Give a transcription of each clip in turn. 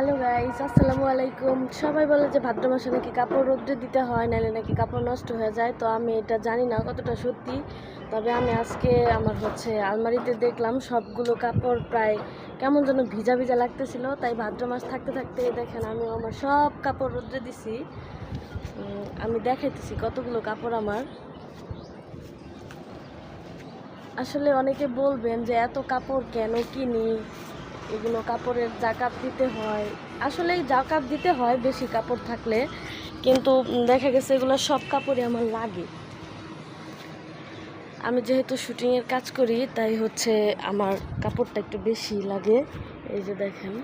Hello guys, আসসালামু আলাইকুম। সবাই বলে যে ভাদ্র মাসে নাকি কাপড় রোদ্রে দিতে হয় নাহলে নাকি কাপড় নষ্ট হয়ে যায়। তো আমি এটা জানি না কতটা সত্যি। তবে আমি আজকে আমার হচ্ছে আলমারিতে দেখলাম সবগুলো কাপড় প্রায় কেমন যেন ভিজা ভিজা লাগতেছিল। তাই ভাদ্র মাস থাকতে থাকতে দেখেন আমি আমার সব কাপড় রোদ্রে দিছি। আমি দেখাইতেছি কতগুলো কাপড় আমার। আসলে অনেকে বলবেন যে এত কাপড় কেন কিনি? এগুলো কাপড়ের জাকাত দিতে হয়। আসলে জাকাত দিতে হয় বেশি কাপড় থাকলে, কিন্তু দেখা গেছে এগুলো সব কাপড়ই আমার লাগে। আমি যেহেতু শুটিংয়ের কাজ করি, তাই হচ্ছে আমার কাপড়টা একটু বেশি লাগে। এই যে দেখেন।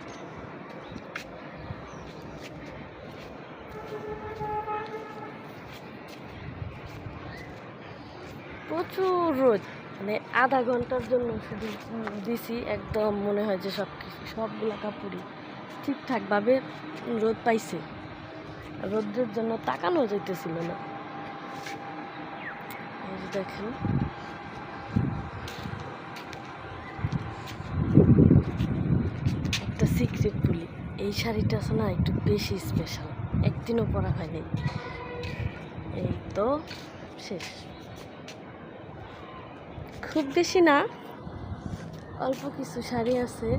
প্রচুর রোদ। মানে আধা ঘণ্টার জন্য শুধু দিছি, একদম মনে হয় যে সব কিছু সবগুলা কাপড়ই ঠিকঠাকভাবে রোদ পাইছে। রোদ্রের জন্য তাকানো যাইতেছিল না। দেখেন। একটা সিক্রেট বলি এই শাড়িটা আছে না একটু বেশি স্পেশাল একদিনও পরা হয়নি। এই তো, শেষ। খুব বেশি না। অল্প কিছু শাড়ি আছে।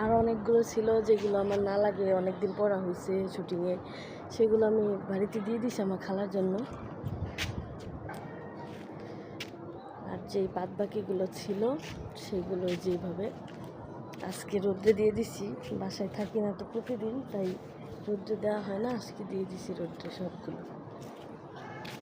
আর অনেকগুলো ছিল যেগুলো আমার না লাগে, অনেকদিন পরা হয়েছে শুটিংয়ে। সেগুলো আমি বাড়িতে দিয়ে দিছি আমার খালার জন্য। আর যেই বাদ বাকিগুলো ছিল, সেগুলো যেভাবে আজকে রোদ্রে দিয়ে দিছি। বাসায় থাকি না তো প্রতিদিন, তাই রোদ্রে দেওয়া হয় না, আজকে দিয়ে দিছি রোদ্রে সবগুলো।